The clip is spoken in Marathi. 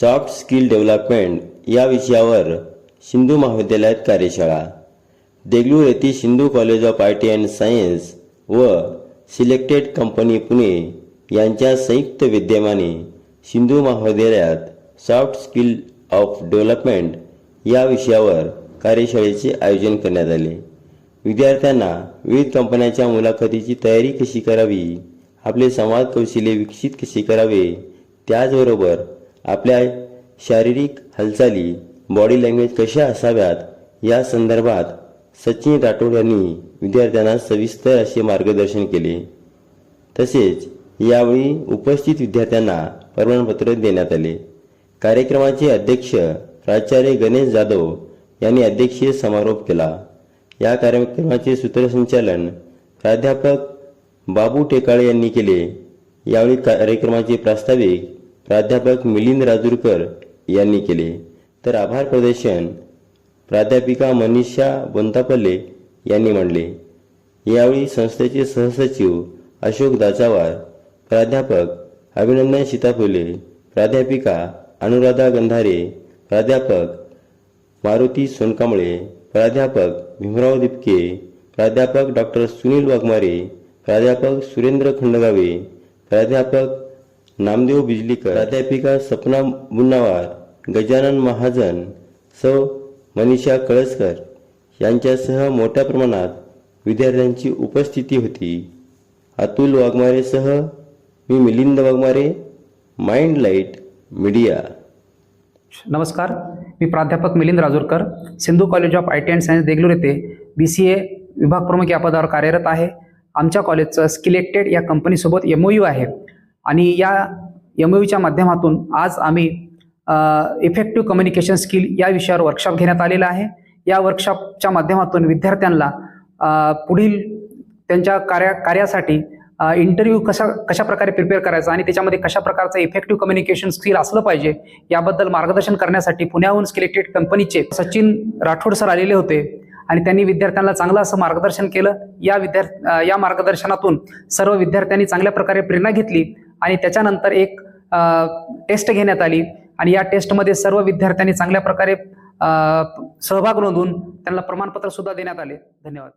सॉफ्ट स्किल डेव्हलपमेंट या विषयावर सिंधू महाविद्यालयात कार्यशाळा. देगलूर येथील Sindhu college of I T and science व सिलेक्टेड कंपनी पुणे यांच्या संयुक्त विद्यमाने सिंधू महाविद्यालयात सॉफ्ट स्किल ऑफ डेव्हलपमेंट या विषयावर कार्यशाळेचे आयोजन करण्यात आले. विद्यार्थ्यांना विविध कंपन्यांच्या मुलाखतीची तयारी कशी करावी आपले संवाद कौशल्य विकसित कसे करावे त्याचबरोबर आपल्या शारीरिक हालचाली बॉडी लँग्वेज कशा असाव्यात या संदर्भात सचिन राठोड यांनी विद्यार्थ्यांना सविस्तर असे मार्गदर्शन केले. तसेच यावेळी उपस्थित विद्यार्थ्यांना प्रमाणपत्र देण्यात आले. कार्यक्रमाचे अध्यक्ष प्राचार्य गणेश जाधव यांनी अध्यक्षीय समारोप केला. या कार्यक्रमाचे सूत्रसंचालन प्राध्यापक बाबू टेकाळे यांनी केले. यावेळी कार्यक्रमाचे प्रास्ताविक प्राध्यापक मिलिंद राजूरकर यांनी केले. तर आभार प्रदर्शन प्राध्यापिका मनीषा बोंतापल्ले यांनी मांडले. यावेळी संस्थेचे सहसचिव अशोक दाचावार प्राध्यापक अभिनंदन सीताफुले प्राध्यापिका अनुराधा गंधारे प्राध्यापक मारुती सोनकांबळे प्राध्यापक भीमराव दिपके प्राध्यापक डॉक्टर सुनील वाघमारे प्राध्यापक सुरेंद्र खंडगावे प्राध्यापक नामदेव बिजलीकर प्राध्यापिका सपना मुन्नावार गजानन महाजन सौ मनीषा कळसकर यांच्यासह मोठ्या प्रमाणात विद्यार्थ्यांची उपस्थिती होती. अतुल वाघमारेसह मी Milind Waghmare mind light media. नमस्कार मी प्राध्यापक Milind Rajurkar Sindhu college of I T and science Deglur येथे बी सी ए विभाग प्रमुख या पदावर कार्यरत आहे. आमच्या कॉलेजचं स्किलेक्टेड या कंपनीसोबत एम ओ यू आहे. आणि या एम ओ यूच्या माध्यमातून आज आम्ही इफेक्टिव्ह कम्युनिकेशन स्किल या विषयावर वर्कशॉप घेण्यात आलेला आहे. या वर्कशॉपच्या माध्यमातून विद्यार्थ्यांना पुढील त्यांच्या कार्या कार्यासाठी इंटरव्ह्यू कशा कशा प्रकारे प्रिपेअर करायचा आणि त्याच्यामध्ये कशा प्रकारचं इफेक्टिव्ह कम्युनिकेशन स्किल असलं पाहिजे याबद्दल मार्गदर्शन करण्यासाठी पुण्याहून सिलेक्टेड कंपनीचे सचिन राठोड सर आलेले होते आणि त्यांनी विद्यार्थ्यांना चांगलं असं मार्गदर्शन केलं. या विद्यार्थी या मार्गदर्शनातून सर्व विद्यार्थ्यांनी चांगल्या प्रकारे प्रेरणा घेतली. आणि त्याच्यानंतर एक टेस्ट घेण्यात आली. आणि या टेस्टमध्ये सर्व विद्यार्थ्यांनी चांगल्या प्रकारे सहभाग नोंदवून त्यांना प्रमाणपत्र सुद्धा देण्यात आले. धन्यवाद.